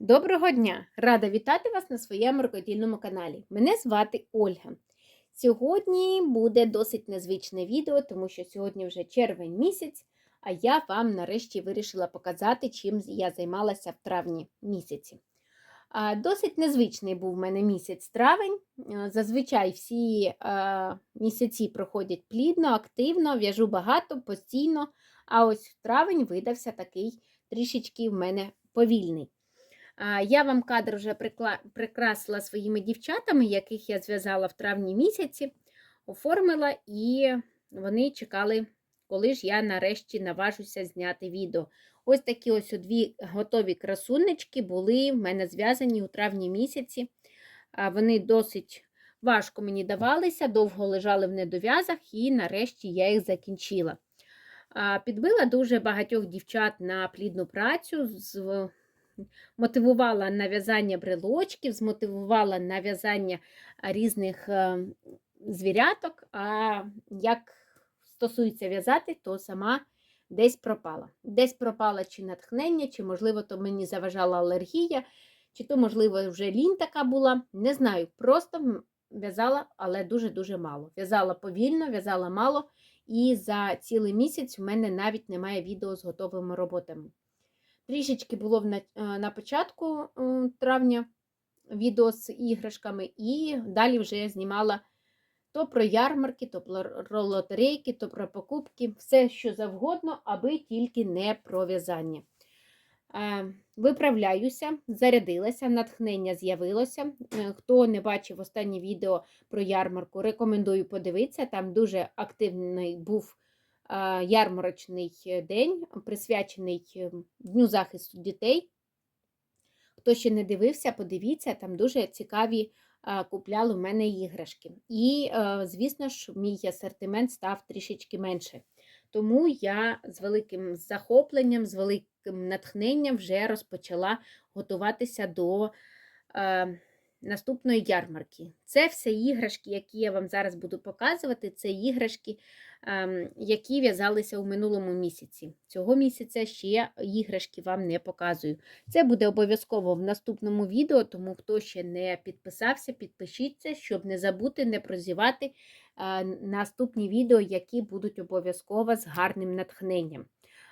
Доброго дня! Рада вітати вас на своєму рукодільному каналі. Мене звати Ольга. Сьогодні буде досить незвичне відео, тому що сьогодні вже червень місяць, а я вам нарешті вирішила показати, чим я займалася в травні місяці. Досить незвичний був в мене місяць травень. Зазвичай всі місяці проходять плідно, активно, в'яжу багато, постійно. А ось травень видався такий трішечки в мене повільний. Я вам кадр вже прикрасила своїми дівчатами, яких я зв'язала в травні місяці, оформила, і вони чекали, коли ж я нарешті наважуся зняти відео. Ось такі ось дві готові красунечки були в мене зв'язані у травні місяці. Вони досить важко мені давалися, довго лежали в недов'язах, і нарешті я їх закінчила. Підбила дуже багатьох дівчат на плідну працю. з мотивувала на в'язання брелочків, змотивувала на в'язання різних е, звіряток. А як стосується в'язати, то сама десь пропала. Десь пропала чи натхнення, чи, можливо, то мені заважала алергія, чи то, можливо, вже лінь така була. Не знаю. Просто в'язала, але дуже-дуже мало. В'язала повільно, в'язала мало. І за цілий місяць у мене навіть немає відео з готовими роботами. Трішечки було на, на початку травня відео з іграшками, і далі вже я знімала то про ярмарки, то про лотерейки, то про покупки, все, що завгодно, аби тільки не про в'язання. Виправляюся, зарядилася, натхнення з'явилося. Е, хто не бачив останнє відео про ярмарку, рекомендую подивитися. Там дуже активний був ярмарочний день, присвячений Дню захисту дітей. Хто ще не дивився, подивіться, там дуже цікаві купляли в мене іграшки. І, звісно ж, мій асортимент став трішечки менше. Тому я з великим захопленням, з великим натхненням вже розпочала готуватися до наступної ярмарки. Це все іграшки, які я вам зараз буду показувати, це іграшки, які в'язалися у минулому місяці. Цього місяця ще іграшки вам не показую. Це буде обов'язково в наступному відео, тому хто ще не підписався, підпишіться, щоб не забути, не прозівати е, наступні відео, які будуть обов'язково з гарним натхненням.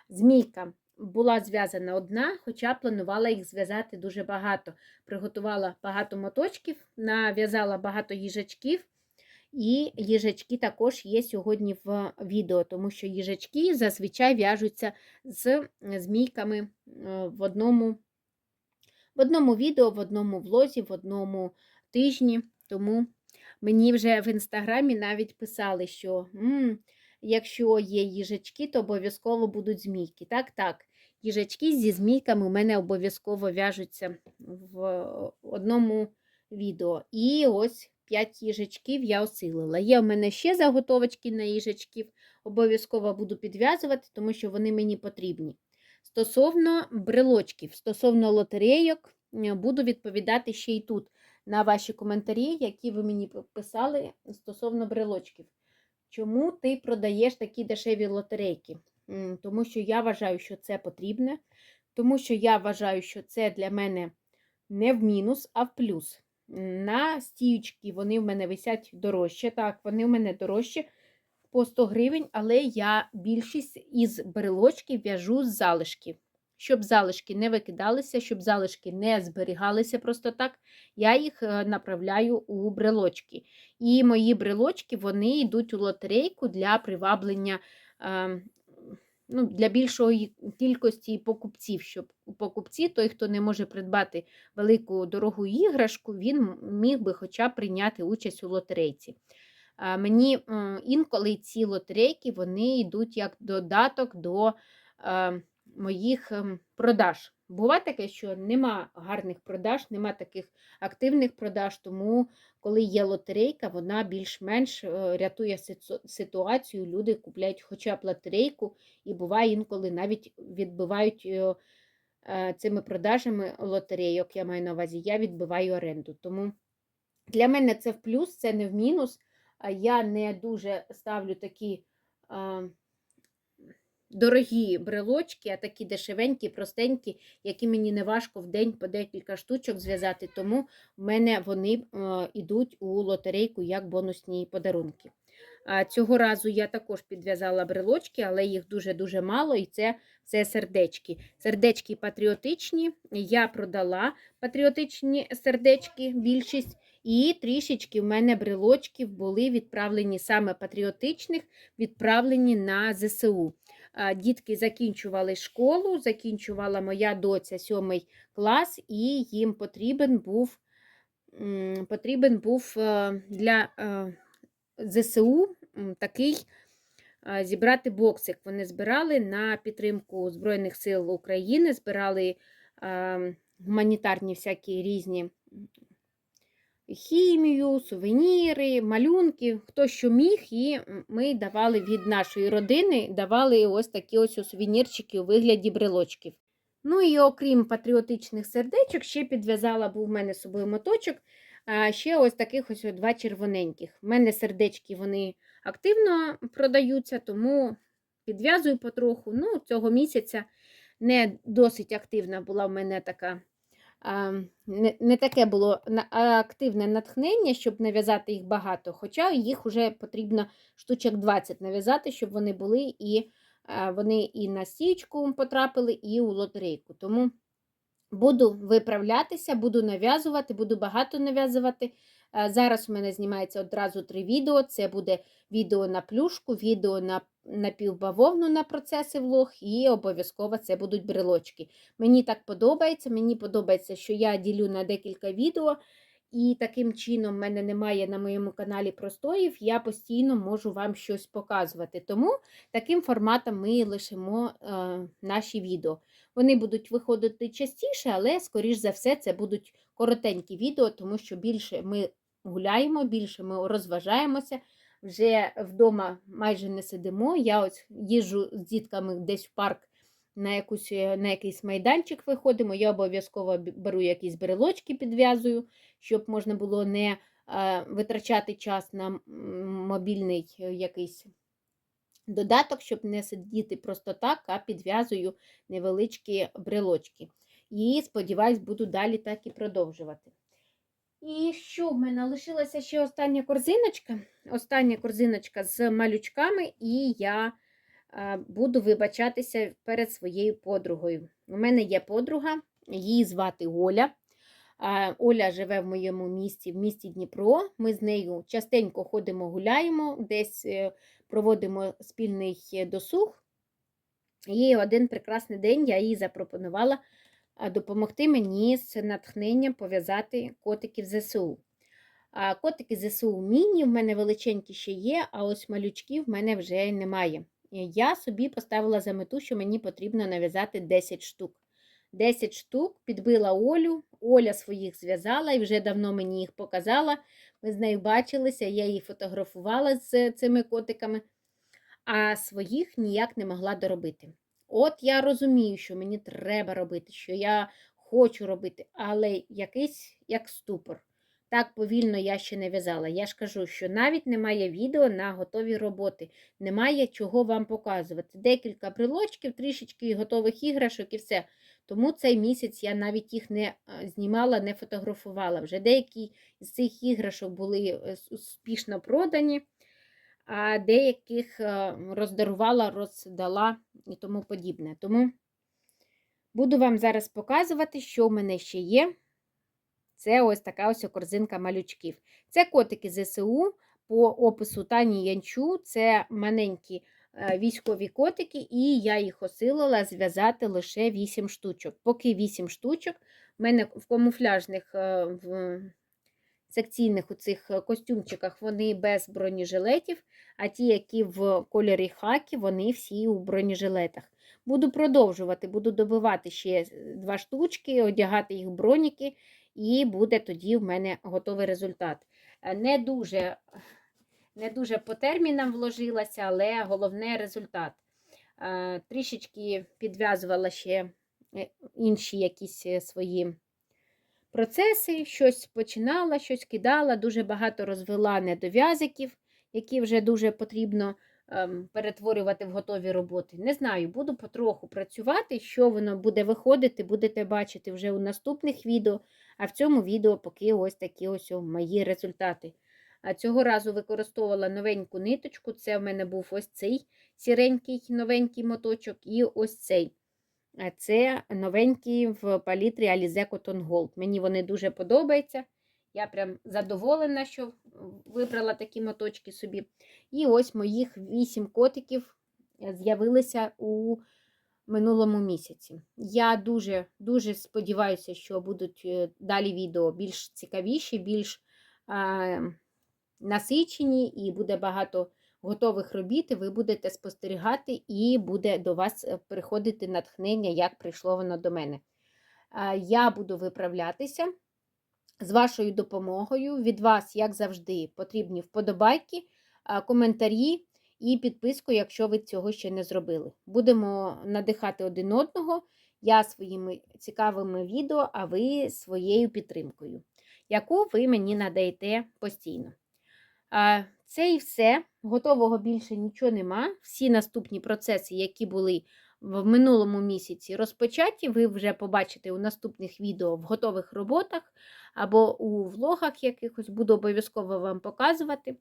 Змійка була зв'язана одна, хоча планувала їх зв'язати дуже багато. Приготувала багато моточків, нав'язала багато їжачків, і їжачки також є сьогодні в відео, тому що їжачки зазвичай в'яжуться з змійками е, в одному в одному відео, в одному влозі, в одному тижні. Тому мені вже в інстаграмі навіть писали, що. М Якщо є їжачки, то обов'язково будуть змійки. Так, так. Їжачки зі змійками у мене обов'язково в'яжуться в одному відео. І ось 5 їжачків я осилила. Є у мене ще заготовочки на їжачків, обов'язково буду підв'язувати, тому що вони мені потрібні. Стосовно брелочків, стосовно лотерейок, буду відповідати ще й тут на ваші коментарі, які ви мені писали стосовно брелочків. Чому ти продаєш такі дешеві лотерейки? Тому що я вважаю, що це потрібне, тому що я вважаю, що це для мене не в мінус, а в плюс. На стіючки вони в мене висять дорожче. Так, вони в мене дорожче по 100 гривень, але я більшість із брелочків в'яжу з залишків. Щоб залишки не викидалися, щоб залишки не зберігалися просто так, я їх е, направляю у брелочки. І мої брелочки вони йдуть у лотерейку для приваблення ем, ну, Для більшої кількості покупців, щоб покупці, той, хто не може придбати велику дорогу іграшку, він міг би хоча б прийняти участь у лотерейці. Мені інколи ці лотерейки вони йдуть як додаток до е, моїх ем, продаж. Буває таке, що нема гарних продаж, нема таких активних продаж, тому коли є лотерейка, вона більш-менш е, рятує ситуацію. Люди купляють хоча б лотерейку, і буває інколи навіть відбивають е, е, цими продажами лотерейок, я маю на увазі, я відбиваю оренду. Тому для мене це в плюс, це не в мінус. Я не дуже ставлю такі дорогі брелочки, а такі дешевенькі, простенькі, які мені не важко в день по декілька штучок зв'язати. Тому в мене вони йдуть у лотерейку як бонусні подарунки. Цього разу я також підв'язала брелочки, але їх дуже-дуже мало, і це все сердечки. Сердечки патріотичні. Я продала патріотичні сердечки, більшість, і трішечки в мене брелочків були відправлені саме патріотичних, відправлені на ЗСУ. Дітки закінчували школу, закінчувала моя доця сьомий клас, і їм потрібен був, потрібен був е, для. е, ЗСУ такий зібрати боксик. Вони збирали на підтримку Збройних сил України, збирали гуманітарні всякі різні хімію, сувеніри, малюнки, хто що міг, і ми давали від нашої родини, давали ось такі ось сувенірчики у вигляді брелочків. Ну і окрім патріотичних сердечок, ще підв'язала був в мене з собою моточок. А ще ось таких ось два червоненьких. У мене сердечки вони активно продаються, тому підв'язую потроху. Ну, Цього місяця не досить активна була в мене така. Не не таке було активне натхнення, щоб нав'язати їх багато, хоча їх вже потрібно штучок 20 нав'язати, щоб вони були і вони і на стічку потрапили, і у лотерейку. Тому Буду виправлятися, буду нав'язувати, буду багато нав'язувати. Е, зараз у мене знімається одразу три відео. Це буде відео на плюшку, відео на напівбавовну на процеси влог, і обов'язково це будуть брелочки. Мені так подобається. Мені подобається, що я ділю на декілька відео. І таким чином в мене немає на моєму каналі простоїв, я постійно можу вам щось показувати. Тому таким форматом ми лишимо е, наші відео. Вони будуть виходити частіше, але, скоріш за все, це будуть коротенькі відео, тому що більше ми гуляємо, більше ми розважаємося. Вже вдома майже не сидимо. Я ось їжджу з дітками десь в парк на якусь, е, на якийсь майданчик виходимо. Я обов'язково беру якісь брелочки, підв'язую, щоб можна було не витрачати час на мобільний е, якийсь додаток, щоб не сидіти просто так, а підв'язую невеличкі брелочки. І, сподіваюсь, буду далі так і продовжувати. І що в мене лишилася ще остання корзиночка. Остання корзиночка з малючками, і я буду вибачатися перед своєю подругою. У мене є подруга, її звати Оля. Оля живе в моєму місті, в місті Дніпро. Ми з нею частенько ходимо, гуляємо, десь е, проводимо спільний досуг. І один прекрасний день я їй запропонувала допомогти мені з натхненням пов'язати котиків ЗСУ. Котики ЗСУ міні в мене величенькі ще є, а ось малючків в мене вже немає. Я собі поставила за мету, що мені потрібно нав'язати 10 штук. 10 штук підбила Олю, Оля своїх зв'язала і вже давно мені їх показала. Ми з нею бачилися, я її фотографувала з цими котиками, а своїх ніяк не могла доробити. От я розумію, що мені треба робити, що я хочу робити, але якийсь як ступор. Так повільно я ще не в'язала. Я ж кажу, що навіть немає відео на готові роботи, немає чого вам показувати. Декілька брелочків, трішечки готових іграшок і все. Тому цей місяць я навіть їх не знімала, не фотографувала. Вже деякі з цих іграшок були е, успішно продані, а деяких е, роздарувала, роздала і тому подібне. Тому буду вам зараз показувати, що в мене ще є. Це ось така ось корзинка малючків. Це котики ЗСУ по опису Тані Янчу, це маленькі е, військові котики, і я їх осилила зв'язати лише 8 штучок. Поки 8 штучок, в мене в камуфляжних е, в секційних у цих костюмчиках вони без бронежилетів, а ті, які в кольорі хакі, вони всі у бронежилетах. Буду продовжувати, буду добивати ще два штучки, одягати їх броніки і буде тоді в мене готовий результат. Е, не дуже не дуже по термінам вложилася, але головне результат. Е, трішечки підв'язувала ще е, інші якісь свої процеси, щось починала, щось кидала, дуже багато розвела недов'язиків, які вже дуже потрібно ем, перетворювати в готові роботи. Не знаю, буду потроху працювати, що воно буде виходити, будете бачити вже у наступних відео. А в цьому відео поки ось такі ось мої результати. А цього разу використовувала новеньку ниточку. Це в мене був ось цей сіренький новенький моточок, і ось цей. Це новенький в палітрі Alize Cotton Gold. Мені вони дуже подобаються. Я прям задоволена, що вибрала такі моточки собі. І ось моїх вісім котиків з'явилися у минулому місяці. Я дуже дуже сподіваюся, що будуть е, далі відео більш цікавіші, більш а, насичені, і буде багато готових робіт. Ви будете спостерігати, і буде до вас е, приходити натхнення, як прийшло воно до мене. А, Я буду виправлятися. З вашою допомогою від вас, як завжди, потрібні вподобайки, коментарі і підписку, якщо ви цього ще не зробили. Будемо надихати один одного. Я своїми цікавими відео, а ви своєю підтримкою, яку ви мені надаєте постійно. Це і все. Готового більше нічого нема. Всі наступні процеси, які були в минулому місяці розпочаті, ви вже побачите у наступних відео в готових роботах або у влогах якихось буду обов'язково вам показувати,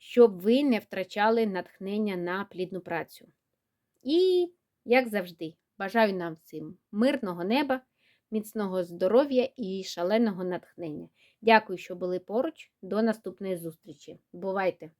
щоб ви не втрачали натхнення на плідну працю. І, як завжди, бажаю нам всім мирного неба, міцного здоров'я і шаленого натхнення. Дякую, що були поруч. До наступної зустрічі. Бувайте!